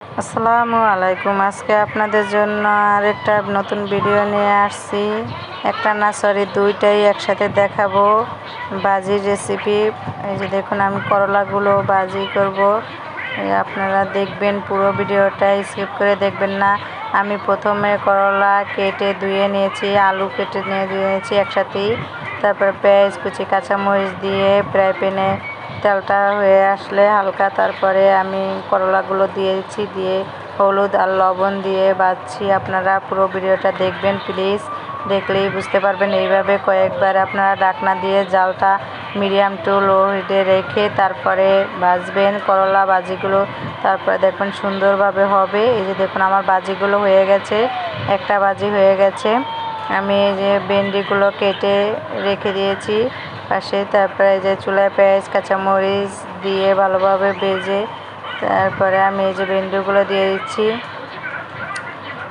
আসসালামু আলাইকুম। আজকে আপনাদের জন্য আরেকটা নতুন ভিডিও নিয়ে আসছি। একটা না সরি দুইটাই একসাথে দেখাবো। বাজির রেসিপি এই যে দেখুন, আমি করলাগুলো বাজি করব। আপনারা দেখবেন পুরো ভিডিওটা স্কিপ করে দেখবেন না। আমি প্রথমে করলা কেটে ধুয়ে নিয়েছি, আলু কেটে নিয়ে ধুয়ে নিয়েছি একসাথেই। তারপর পেঁয়াজ কুচি, কাঁচামরিচ দিয়ে ফ্রাই প্যানে তেলটা হয়ে আসলে হালকা, তারপরে আমি করলাগুলো দিয়েছি, দিয়ে হলুদ আর লবণ দিয়ে বাজছি আপনারা পুরো ভিডিওটা দেখবেন, প্লিজ। দেখলেই বুঝতে পারবেন, এইভাবে কয়েকবার আপনারা ডাকনা দিয়ে জালটা মিডিয়াম টু লো হিটে রেখে তারপরে ভাজবেন করলা বাজিগুলো। তারপরে দেখবেন সুন্দরভাবে হবে। এই যে দেখুন, আমার বাজিগুলো হয়ে গেছে, একটা বাজি হয়ে গেছে। আমি এই যে ভেন্ডিগুলো কেটে রেখে দিয়েছি। পাশে, তারপরে যে চুলায় পেঁয়াজ, কাঁচামরিচ দিয়ে ভালোভাবে ভেজে, তারপরে আমি এই যে ভেন্ডিগুলো দিয়ে দিচ্ছি।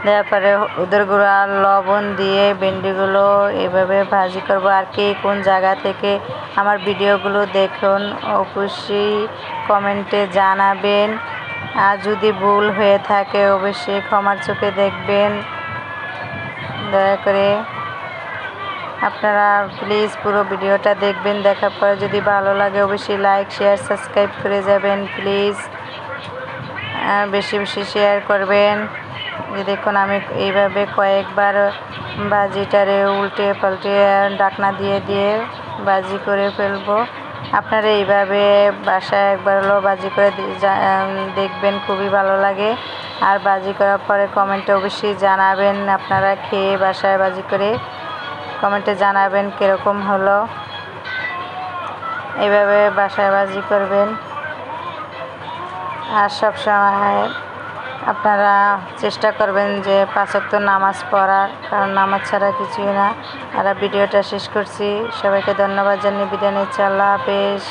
দেওয়ার পরে ওদের গুঁড়ো, লবণ দিয়ে ভেন্ডিগুলো এভাবে ভাজি করব। আর কে কোন জায়গা থেকে আমার ভিডিওগুলো দেখুন, অবশ্যই কমেন্টে জানাবেন। আর যদি ভুল হয়ে থাকে, অবশ্যই ক্ষমার চোখে দেখবেন। দয়া করে আপনারা প্লিজ পুরো ভিডিওটা দেখবেন, দেখার পরে যদি ভালো লাগে অবশ্যই লাইক শেয়ার সাবস্ক্রাইব করে যাবেন প্লিজ বেশি বেশি শেয়ার করবেন। যে দেখুন, আমি এইভাবে কয়েকবার বাজিটারে উল্টে পাল্টে ডাকনা দিয়ে দিয়ে বাজি করে ফেলব। আপনারা এইভাবে বাসায় একবার হলো বাজি করে দেখবেন, খুবই ভালো লাগে। আর বাজি করার পরে কমেন্টে অবশ্যই জানাবেন আপনারা খেয়ে বাসায় বাজি করে কমেন্টে জানাবেন কীরকম হলো। এইভাবে বাসায় বাজি করবেন। আর সব সময় আপনারা চেষ্টা করবেন যে পাঁচক্ত নামাজ পড়ার, কারণ নামাজ ছাড়া কিছুই না। আর ভিডিওটা শেষ করছি। সবাইকে ধন্যবাদ জানিয়ে বিদায় নিচ্ছি। আল্লাহ হাফেজ।